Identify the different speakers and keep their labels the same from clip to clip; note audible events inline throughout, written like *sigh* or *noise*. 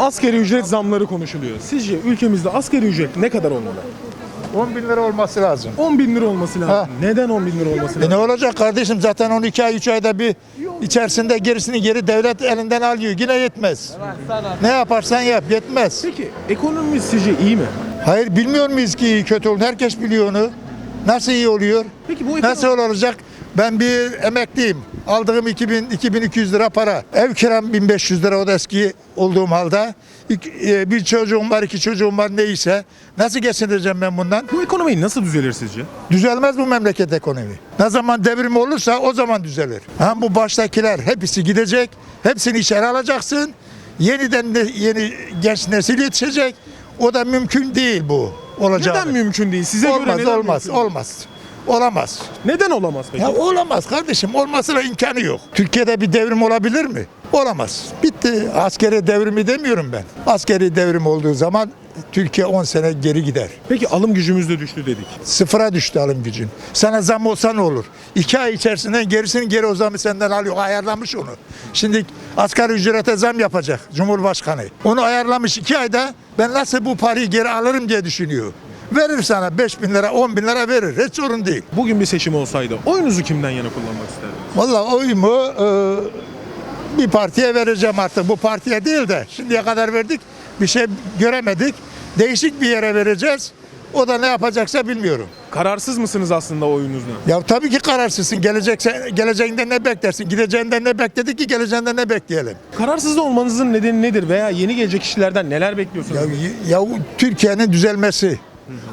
Speaker 1: Asgari ücret zamları konuşuluyor. Sizce ülkemizde asgari ücret ne kadar olmalı?
Speaker 2: 10 bin lira olması lazım.
Speaker 1: 10 bin lira olması lazım.
Speaker 2: Ha.
Speaker 1: Neden 10 bin lira olması
Speaker 2: E
Speaker 1: lazım?
Speaker 2: ne olacak kardeşim zaten 12 ay 3 ayda bir içerisinde gerisini geri devlet elinden alıyor. Yine yetmez. Ne yaparsan yap yetmez.
Speaker 1: Peki ekonomimiz sizce iyi mi?
Speaker 2: Hayır bilmiyor muyuz ki iyi kötü olduğunu? Herkes biliyor onu. Nasıl iyi oluyor?
Speaker 1: Peki bu ekonomi-
Speaker 2: Nasıl olacak? Ben bir emekliyim. Aldığım 2000 2200 lira para. Ev kiram 1500 lira o da eski olduğum halde. E, Bir çocuğum var, iki çocuğum var neyse. Nasıl geçindireceğim ben bundan?
Speaker 1: Bu ekonomi nasıl düzelir sizce?
Speaker 2: Düzelmez bu memleket ekonomi. Ne zaman devrim olursa o zaman düzelir. Ha bu baştakiler hepsi gidecek. Hepsini içeri alacaksın. Yeniden de yeni genç nesil yetişecek. O da mümkün değil bu. Olacak.
Speaker 1: Neden mümkün değil? Size göre
Speaker 2: Olmaz,
Speaker 1: neden
Speaker 2: olmaz,
Speaker 1: mümkün
Speaker 2: olmaz. Olamaz.
Speaker 1: Neden olamaz peki?
Speaker 2: Ya olamaz kardeşim. Olmasına imkanı yok. Türkiye'de bir devrim olabilir mi? Olamaz. Bitti. Askeri devrimi demiyorum ben. Askeri devrim olduğu zaman Türkiye 10 sene geri gider.
Speaker 1: Peki alım gücümüz de düştü dedik.
Speaker 2: Sıfıra düştü alım gücün. Sana zam olsa ne olur? İki ay içerisinden gerisini geri o zamı senden alıyor. Ayarlamış onu. Şimdi asgari ücrete zam yapacak Cumhurbaşkanı. Onu ayarlamış iki ayda ben nasıl bu parayı geri alırım diye düşünüyor. Verir sana 5 bin lira 10 bin lira verir. Hiç sorun değil.
Speaker 1: Bugün bir seçim olsaydı oyunuzu kimden yana kullanmak isterdiniz?
Speaker 2: Vallahi oyumu e, bir partiye vereceğim artık. Bu partiye değil de şimdiye kadar verdik. Bir şey göremedik. Değişik bir yere vereceğiz. O da ne yapacaksa bilmiyorum.
Speaker 1: Kararsız mısınız aslında oyunuzda?
Speaker 2: Ya tabii ki kararsızsın. Gelecekse, geleceğinden ne beklersin? Gideceğinden ne bekledik ki geleceğinden ne bekleyelim?
Speaker 1: Kararsız olmanızın nedeni nedir veya yeni gelecek kişilerden neler bekliyorsunuz?
Speaker 2: Ya, ya Türkiye'nin düzelmesi,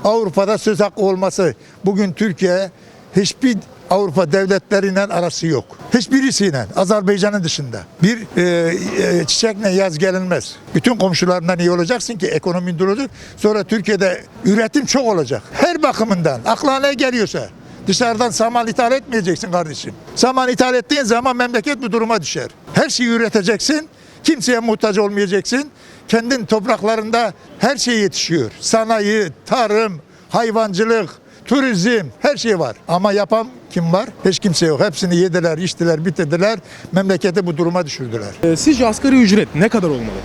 Speaker 2: Avrupa'da söz hakkı olması. Bugün Türkiye hiçbir Avrupa devletleriyle arası yok. Hiçbirisiyle Azerbaycan'ın dışında. Bir e, e, çiçekle yaz gelinmez. Bütün komşularından iyi olacaksın ki ekonomin duracak. Sonra Türkiye'de üretim çok olacak. Her bakımından aklına ne geliyorsa. Dışarıdan saman ithal etmeyeceksin kardeşim. Saman ithal ettiğin zaman memleket bu duruma düşer. Her şeyi üreteceksin. Kimseye muhtaç olmayacaksın. Kendin topraklarında her şey yetişiyor. Sanayi, tarım, hayvancılık, turizm her şey var. Ama yapan kim var? Hiç kimse yok. Hepsini yediler, içtiler, bitirdiler. Memleketi bu duruma düşürdüler.
Speaker 1: Ee, Sizce asgari ücret ne kadar olmalı?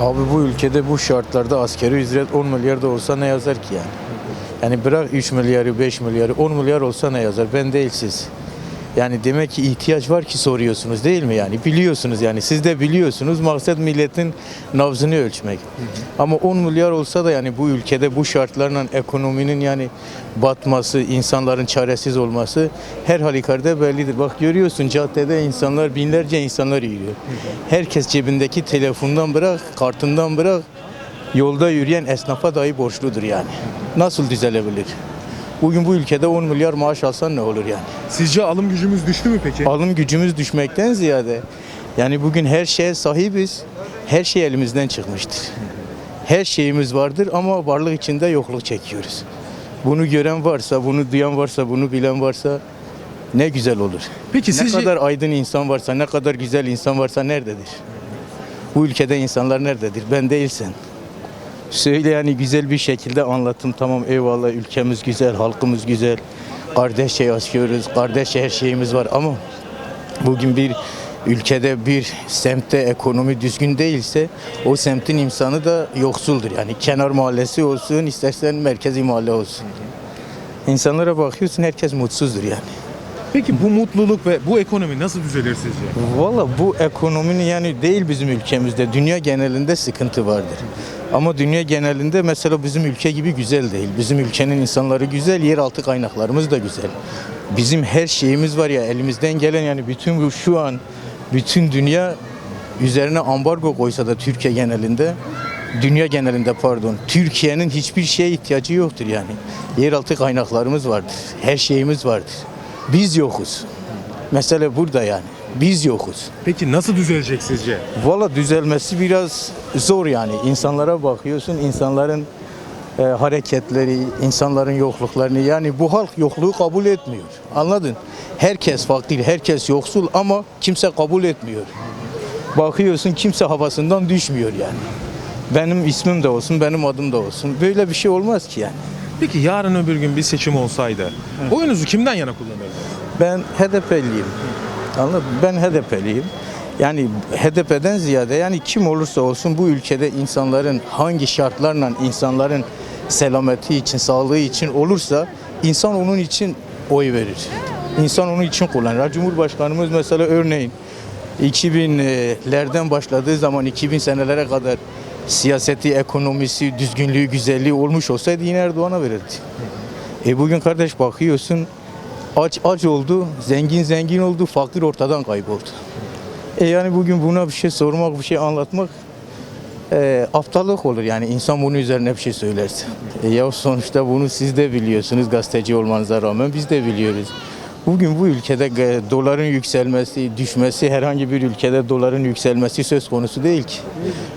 Speaker 3: Abi bu ülkede bu şartlarda askeri ücret 10 milyar da olsa ne yazar ki yani? Yani bırak 3 milyarı 5 milyarı 10 milyar olsa ne yazar? Ben değil siz. Yani demek ki ihtiyaç var ki soruyorsunuz değil mi yani? Biliyorsunuz yani siz de biliyorsunuz maksat milletin nabzını ölçmek. Ama 10 milyar olsa da yani bu ülkede bu şartlarla ekonominin yani batması, insanların çaresiz olması her halükarda bellidir. Bak görüyorsun caddede insanlar binlerce insanlar yürüyor. Herkes cebindeki telefondan bırak, kartından bırak yolda yürüyen esnafa dahi borçludur yani. Nasıl düzelebilir? Bugün bu ülkede 10 milyar maaş alsan ne olur yani?
Speaker 1: Sizce alım gücümüz düştü mü peki?
Speaker 3: alım gücümüz düşmekten ziyade yani bugün her şeye sahibiz. Her şey elimizden çıkmıştır. Her şeyimiz vardır ama varlık içinde yokluk çekiyoruz. Bunu gören varsa, bunu duyan varsa, bunu bilen varsa ne güzel olur.
Speaker 1: Peki
Speaker 3: Ne
Speaker 1: sizce
Speaker 3: kadar aydın insan varsa, ne kadar güzel insan varsa nerededir? Bu ülkede insanlar nerededir? Ben değilsen. Söyle yani güzel bir şekilde anlatım tamam eyvallah ülkemiz güzel, halkımız güzel. Kardeşçe yaşıyoruz, kardeşçe her şeyimiz var ama bugün bir ülkede bir semtte ekonomi düzgün değilse o semtin insanı da yoksuldur. Yani kenar mahallesi olsun, istersen merkezi mahalle olsun. İnsanlara bakıyorsun herkes mutsuzdur yani.
Speaker 1: Peki bu mutluluk ve bu ekonomi nasıl düzelir sizce?
Speaker 3: Valla bu ekonominin yani değil bizim ülkemizde, dünya genelinde sıkıntı vardır. Ama dünya genelinde mesela bizim ülke gibi güzel değil. Bizim ülkenin insanları güzel, yeraltı kaynaklarımız da güzel. Bizim her şeyimiz var ya elimizden gelen yani bütün bu şu an bütün dünya üzerine ambargo koysa da Türkiye genelinde dünya genelinde pardon Türkiye'nin hiçbir şeye ihtiyacı yoktur yani. Yeraltı kaynaklarımız vardır. Her şeyimiz vardır. Biz yokuz. Mesele burada yani. Biz yokuz.
Speaker 1: Peki nasıl düzelecek sizce?
Speaker 3: Valla düzelmesi biraz zor yani. İnsanlara bakıyorsun, insanların e, hareketleri, insanların yokluklarını yani bu halk yokluğu kabul etmiyor. Anladın? Herkes fakir, herkes yoksul ama kimse kabul etmiyor. Bakıyorsun kimse havasından düşmüyor yani. Benim ismim de olsun, benim adım da olsun. Böyle bir şey olmaz ki yani.
Speaker 1: Peki yarın öbür gün bir seçim olsaydı oyunuzu kimden yana kullanırdınız?
Speaker 3: Ben HDP'liyim. Anladın? Ben HDP'liyim. Yani HDP'den ziyade yani kim olursa olsun bu ülkede insanların hangi şartlarla insanların selameti için, sağlığı için olursa insan onun için oy verir. İnsan onun için kullanır. Cumhurbaşkanımız mesela örneğin 2000'lerden başladığı zaman 2000 senelere kadar siyaseti, ekonomisi, düzgünlüğü, güzelliği olmuş olsaydı yine Erdoğan'a verirdi. E bugün kardeş bakıyorsun aç aç oldu, zengin zengin oldu, fakir ortadan kayboldu. E yani bugün buna bir şey sormak, bir şey anlatmak e, aptallık olur yani insan bunun üzerine bir şey söylerse. E, ya sonuçta bunu siz de biliyorsunuz gazeteci olmanıza rağmen biz de biliyoruz. Bugün bu ülkede doların yükselmesi, düşmesi herhangi bir ülkede doların yükselmesi söz konusu değil ki.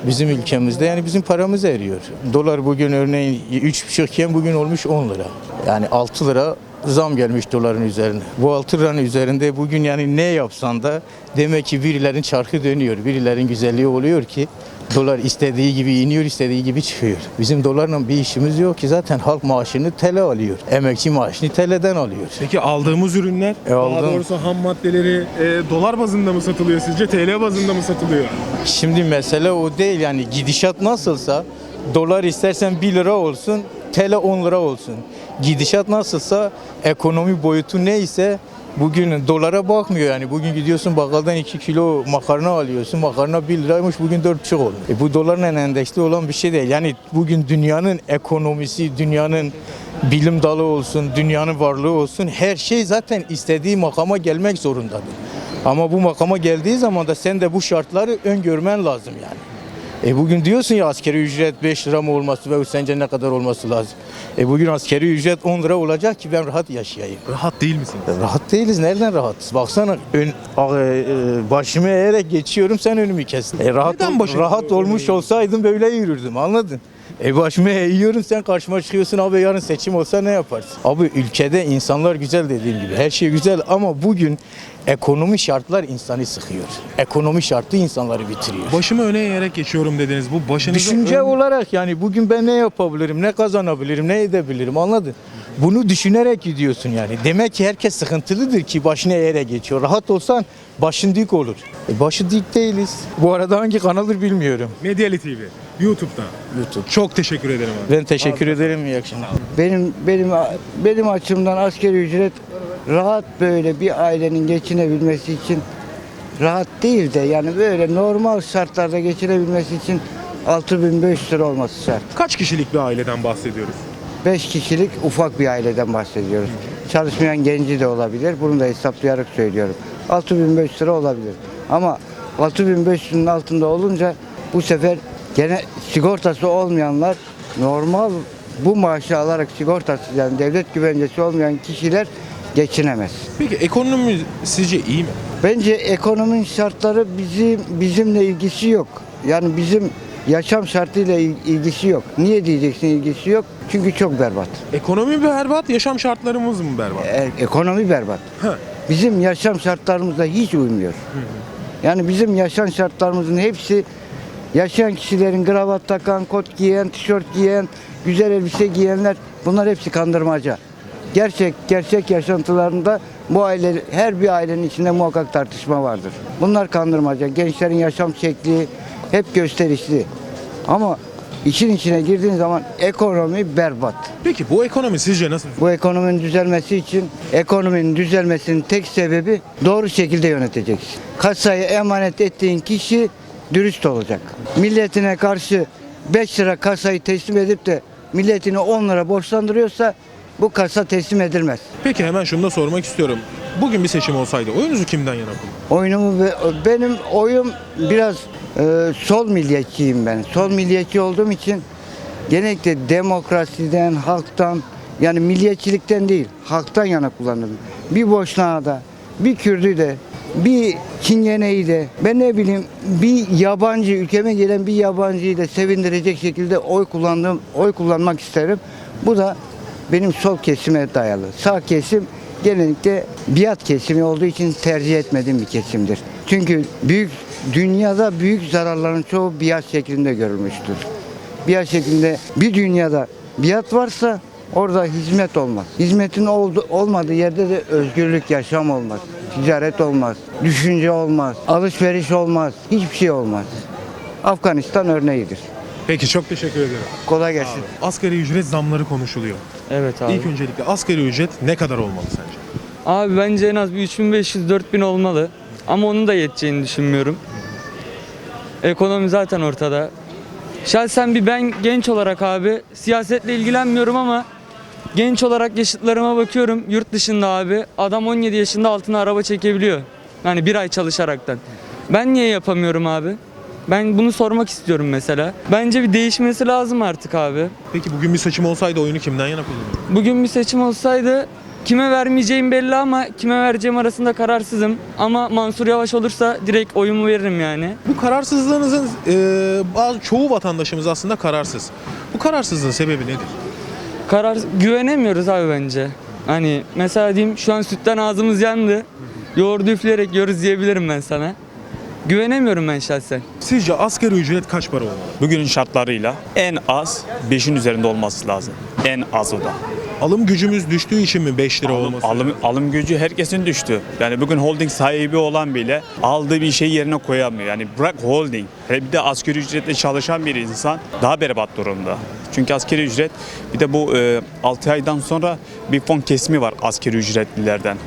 Speaker 3: Bizim ülkemizde yani bizim paramız eriyor. Dolar bugün örneğin 3,5 iken bugün olmuş 10 lira. Yani 6 lira zam gelmiş doların üzerine. Bu 6 liranın üzerinde bugün yani ne yapsan da demek ki birilerin çarkı dönüyor. Birilerin güzelliği oluyor ki dolar istediği gibi iniyor, istediği gibi çıkıyor. Bizim dolarla bir işimiz yok ki zaten halk maaşını TL alıyor. Emekçi maaşını TL'den alıyor.
Speaker 1: Peki aldığımız ürünler,
Speaker 3: E,
Speaker 1: daha
Speaker 3: aldım.
Speaker 1: doğrusu ham maddeleri e, dolar bazında mı satılıyor sizce, TL bazında mı satılıyor?
Speaker 3: Şimdi mesele o değil yani gidişat nasılsa dolar istersen 1 lira olsun TL 10 lira olsun. Gidişat nasılsa ekonomi boyutu neyse bugün dolara bakmıyor yani. Bugün gidiyorsun bakkaldan 2 kilo makarna alıyorsun. Makarna 1 liraymış bugün 4,5 oldu. E bu dolarla endeksli olan bir şey değil. Yani bugün dünyanın ekonomisi, dünyanın bilim dalı olsun, dünyanın varlığı olsun her şey zaten istediği makama gelmek zorundadır. Ama bu makama geldiği zaman da sen de bu şartları öngörmen lazım yani. E bugün diyorsun ya askeri ücret 5 lira mı olması ve sence ne kadar olması lazım? E bugün askeri ücret 10 lira olacak ki ben rahat yaşayayım.
Speaker 1: Rahat değil misin?
Speaker 3: E Rahat değiliz. Nereden rahatız? Baksana ön, a- e, e, başımı eğerek geçiyorum sen önümü kestin. E rahat
Speaker 1: Neden başını
Speaker 3: rahat olmuş olsaydım böyle yürürdüm anladın? E başımı eğiyorum sen karşıma çıkıyorsun abi yarın seçim olsa ne yaparsın? Abi ülkede insanlar güzel dediğim gibi her şey güzel ama bugün ekonomi şartlar insanı sıkıyor. Ekonomi şartı insanları bitiriyor.
Speaker 1: Başımı öne eğerek geçiyorum dediniz. Bu başınızı
Speaker 3: Düşünce
Speaker 1: ön-
Speaker 3: olarak yani bugün ben ne yapabilirim, ne kazanabilirim, ne edebilirim anladın? Bunu düşünerek gidiyorsun yani. Demek ki herkes sıkıntılıdır ki başına eğere geçiyor. Rahat olsan başın dik olur. E başı dik değiliz. Bu arada hangi kanaldır bilmiyorum.
Speaker 1: Medyali TV, YouTube'da.
Speaker 3: YouTube.
Speaker 1: Çok teşekkür ederim abi.
Speaker 3: Ben teşekkür ederim. İyi akşamlar.
Speaker 4: Benim benim benim açımdan askeri ücret rahat böyle bir ailenin geçinebilmesi için rahat değil de yani böyle normal şartlarda geçinebilmesi için 6500 lira olması şart.
Speaker 1: Kaç kişilik bir aileden bahsediyoruz?
Speaker 4: 5 kişilik ufak bir aileden bahsediyoruz. Çalışmayan genci de olabilir. Bunu da hesaplayarak söylüyorum. 6500 lira olabilir. Ama 6500'ün altında olunca bu sefer gene sigortası olmayanlar normal bu maaşı alarak sigortası yani devlet güvencesi olmayan kişiler geçinemez.
Speaker 1: Peki ekonomi sizce iyi mi?
Speaker 4: Bence ekonominin şartları bizim bizimle ilgisi yok. Yani bizim yaşam şartıyla il- ilgisi yok. Niye diyeceksin ilgisi yok? Çünkü çok berbat.
Speaker 1: Ekonomi berbat, yaşam şartlarımız mı berbat?
Speaker 4: E- ekonomi berbat.
Speaker 1: Ha.
Speaker 4: Bizim yaşam şartlarımızla hiç uymuyor. Yani bizim yaşam şartlarımızın hepsi yaşayan kişilerin kravat takan, kot giyen, tişört giyen, güzel elbise giyenler bunlar hepsi kandırmaca. Gerçek gerçek yaşantılarında bu aile her bir ailenin içinde muhakkak tartışma vardır. Bunlar kandırmaca. Gençlerin yaşam şekli hep gösterişli. Ama işin içine girdiğin zaman ekonomi berbat.
Speaker 1: Peki bu ekonomi sizce nasıl?
Speaker 4: Bu ekonominin düzelmesi için ekonominin düzelmesinin tek sebebi doğru şekilde yöneteceksin. Kasayı emanet ettiğin kişi dürüst olacak. Milletine karşı 5 lira kasayı teslim edip de milletini 10 lira borçlandırıyorsa bu kasa teslim edilmez.
Speaker 1: Peki hemen şunu da sormak istiyorum. Bugün bir seçim olsaydı oyunuzu kimden yana kullanırdınız?
Speaker 4: Oyunumu benim oyum biraz e, sol milliyetçiyim ben. Sol milliyetçi olduğum için genellikle demokrasiden, halktan yani milliyetçilikten değil, halktan yana kullanırım. Bir Boşnağı da, bir Kürdü de, bir Çingene'yi de, ben ne bileyim bir yabancı, ülkeme gelen bir yabancıyı da sevindirecek şekilde oy kullandığım, oy kullanmak isterim. Bu da benim sol kesime dayalı. Sağ kesim genellikle biat kesimi olduğu için tercih etmediğim bir kesimdir. Çünkü büyük dünyada büyük zararların çoğu biat şeklinde görülmüştür. Biat şeklinde bir dünyada biat varsa orada hizmet olmaz. Hizmetin oldu, olmadığı yerde de özgürlük yaşam olmaz. Ticaret olmaz, düşünce olmaz, alışveriş olmaz, hiçbir şey olmaz. Afganistan örneğidir.
Speaker 1: Peki çok teşekkür ederim.
Speaker 4: Kolay gelsin.
Speaker 1: Asgari ücret zamları konuşuluyor.
Speaker 5: Evet abi.
Speaker 1: İlk öncelikle asgari ücret ne kadar olmalı sence?
Speaker 5: Abi bence en az bir 3500-4000 olmalı. Ama onun da yeteceğini düşünmüyorum. Ekonomi zaten ortada. Şahsen bir ben genç olarak abi siyasetle ilgilenmiyorum ama genç olarak yaşıtlarıma bakıyorum. Yurt dışında abi adam 17 yaşında altına araba çekebiliyor. Yani bir ay çalışaraktan. Ben niye yapamıyorum abi? Ben bunu sormak istiyorum mesela. Bence bir değişmesi lazım artık abi.
Speaker 1: Peki bugün bir seçim olsaydı oyunu kimden yana kullanırdın?
Speaker 5: Bugün bir seçim olsaydı kime vermeyeceğim belli ama kime vereceğim arasında kararsızım. Ama Mansur Yavaş olursa direkt oyumu veririm yani.
Speaker 1: Bu kararsızlığınızın e, bazı çoğu vatandaşımız aslında kararsız. Bu kararsızlığın sebebi nedir?
Speaker 5: Karar güvenemiyoruz abi bence. Hani mesela diyeyim şu an sütten ağzımız yandı. Yoğurdu üfleyerek yiyoruz diyebilirim ben sana. Güvenemiyorum ben şahsen.
Speaker 1: Sizce asgari ücret kaç para olmalı?
Speaker 6: Bugünün şartlarıyla en az 5'in üzerinde olması lazım. En az o da.
Speaker 1: Alım gücümüz düştüğü için mi 5 lira
Speaker 6: Alım,
Speaker 1: olması?
Speaker 6: alım, alım gücü herkesin düştü. Yani bugün holding sahibi olan bile aldığı bir şeyi yerine koyamıyor. Yani bırak holding. Hele bir de asgari ücretle çalışan bir insan daha berbat durumda. Çünkü asgari ücret bir de bu e, 6 aydan sonra bir fon kesimi var asgari ücretlilerden.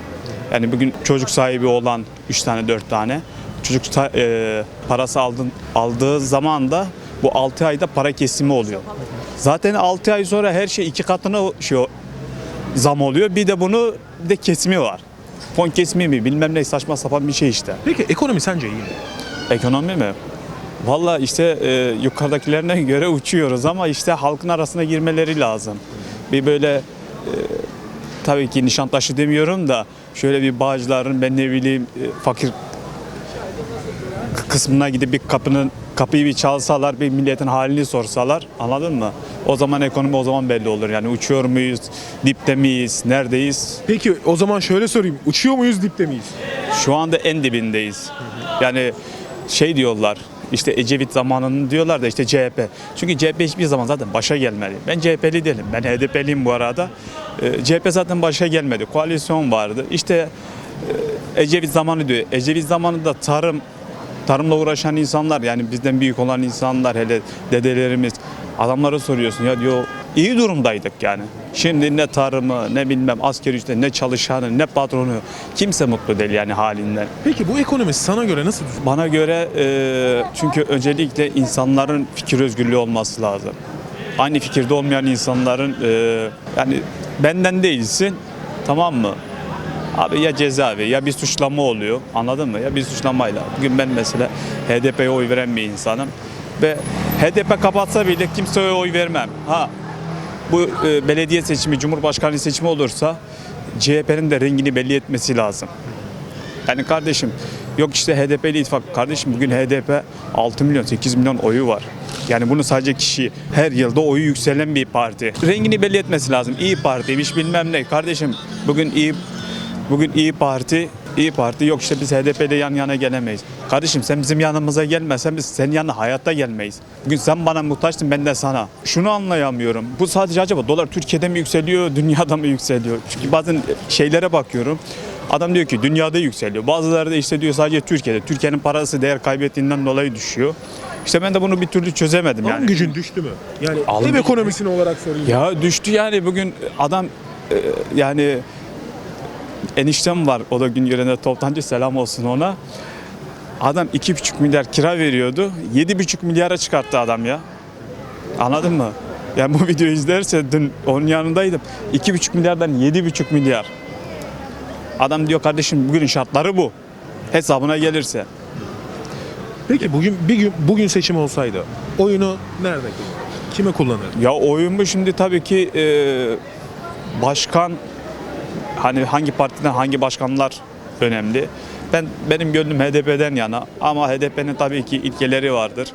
Speaker 6: Yani bugün çocuk sahibi olan 3 tane 4 tane çocuk e, parası aldın, aldığı zaman da bu 6 ayda para kesimi oluyor. Zaten 6 ay sonra her şey iki katına şey zam oluyor. Bir de bunu bir de kesimi var. Fon kesimi mi bilmem ne saçma sapan bir şey işte.
Speaker 1: Peki ekonomi sence iyi mi?
Speaker 6: Ekonomi mi? Valla işte e, yukarıdakilerine *laughs* göre uçuyoruz ama işte halkın arasına girmeleri lazım. Bir böyle e, tabii ki Nişantaşı demiyorum da şöyle bir Bağcılar'ın ben ne bileyim e, fakir kısmına gidip bir kapının kapıyı bir çalsalar bir milletin halini sorsalar anladın mı? O zaman ekonomi o zaman belli olur. Yani uçuyor muyuz, dipte miyiz, neredeyiz?
Speaker 1: Peki o zaman şöyle sorayım. Uçuyor muyuz dipte miyiz?
Speaker 6: Şu anda en dibindeyiz. Yani şey diyorlar işte Ecevit zamanının diyorlar da işte CHP. Çünkü CHP hiçbir zaman zaten başa gelmedi. Ben CHP'li değilim. Ben HDP'liyim bu arada. Ee, CHP zaten başa gelmedi. Koalisyon vardı. İşte e, Ecevit zamanı diyor. Ecevit zamanında tarım tarımla uğraşan insanlar yani bizden büyük olan insanlar hele dedelerimiz adamlara soruyorsun ya diyor iyi durumdaydık yani. Şimdi ne tarımı ne bilmem askeri ücret ne çalışanı ne patronu kimse mutlu değil yani halinden.
Speaker 1: Peki bu ekonomi sana göre nasıl
Speaker 6: Bana göre e, çünkü öncelikle insanların fikir özgürlüğü olması lazım. Aynı fikirde olmayan insanların e, yani benden değilsin tamam mı? Abi ya cezaevi ya bir suçlama oluyor anladın mı? Ya bir suçlamayla. Bugün ben mesela HDP'ye oy veren bir insanım ve HDP kapatsa bile kimseye oy vermem. Ha bu e, belediye seçimi, cumhurbaşkanlığı seçimi olursa CHP'nin de rengini belli etmesi lazım. Yani kardeşim yok işte HDP'li ittifak. Kardeşim bugün HDP 6 milyon 8 milyon oyu var. Yani bunu sadece kişi her yılda oyu yükselen bir parti. Rengini belli etmesi lazım. İyi Parti'ymiş bilmem ne. Kardeşim bugün iyi bugün iyi Parti İyi Parti yok işte biz HDP ile yan yana gelemeyiz. Kardeşim sen bizim yanımıza gelmezsen biz senin yanına hayatta gelmeyiz. Bugün sen bana muhtaçsın ben de sana. Şunu anlayamıyorum. Bu sadece acaba dolar Türkiye'de mi yükseliyor, dünyada mı yükseliyor? Çünkü bazen şeylere bakıyorum. Adam diyor ki dünyada yükseliyor. Bazıları da işte diyor sadece Türkiye'de. Türkiye'nin parası değer kaybettiğinden dolayı düşüyor. İşte ben de bunu bir türlü çözemedim
Speaker 1: Alım
Speaker 6: yani.
Speaker 1: gücün düştü mü? Yani
Speaker 6: Alım
Speaker 1: ev ekonomisini olarak sorayım.
Speaker 6: Ya düştü yani bugün adam e, yani eniştem var o da gün yerine toptancı selam olsun ona. Adam iki buçuk milyar kira veriyordu. Yedi buçuk milyara çıkarttı adam ya. Anladın mı? Yani bu *laughs* videoyu izlerse dün onun yanındaydım. İki buçuk milyardan yedi buçuk milyar. Adam diyor kardeşim bugünün şartları bu. Hesabına gelirse.
Speaker 1: Peki bugün bir gün bugün seçim olsaydı oyunu nerede kullanır? Kime kullanır?
Speaker 6: Ya oyumu şimdi tabii ki e, başkan hani hangi partiden hangi başkanlar önemli. Ben benim gönlüm HDP'den yana ama HDP'nin tabii ki ilkeleri vardır.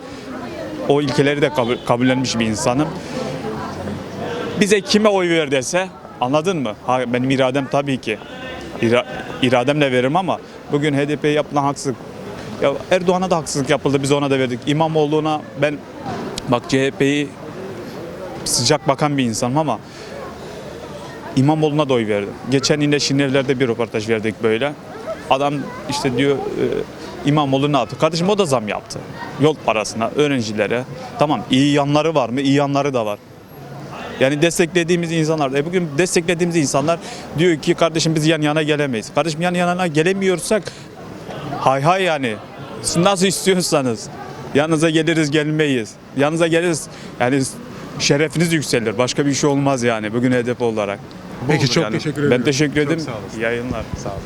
Speaker 6: O ilkeleri de kabul, kabullenmiş bir insanım. Bize kime oy ver dese anladın mı? Ha, benim iradem tabii ki. İra, irademle veririm ama bugün HDP'ye yapılan haksızlık ya Erdoğan'a da haksızlık yapıldı biz ona da verdik. İmamoğlu'na ben bak CHP'yi sıcak bakan bir insanım ama İmamoğlu'na da oy verdim. Geçen yine Şinevler'de bir röportaj verdik böyle. Adam işte diyor e, İmamoğlu ne yaptı? Kardeşim o da zam yaptı. Yol parasına, öğrencilere. Tamam iyi yanları var mı? İyi yanları da var. Yani desteklediğimiz insanlar, e bugün desteklediğimiz insanlar diyor ki kardeşim biz yan yana gelemeyiz. Kardeşim yan yana gelemiyorsak hay hay yani. Nasıl istiyorsanız. Yanınıza geliriz gelmeyiz. Yanınıza geliriz. Yani şerefiniz yükselir. Başka bir şey olmaz yani bugün hedef olarak. Bu
Speaker 1: Peki,
Speaker 6: olur
Speaker 1: çok
Speaker 6: yani.
Speaker 1: teşekkür
Speaker 6: Ben
Speaker 1: ediyorum.
Speaker 6: teşekkür
Speaker 1: Çok
Speaker 6: ederim.
Speaker 1: sağ olasın.
Speaker 6: İyi yayınlar. Sağ olun.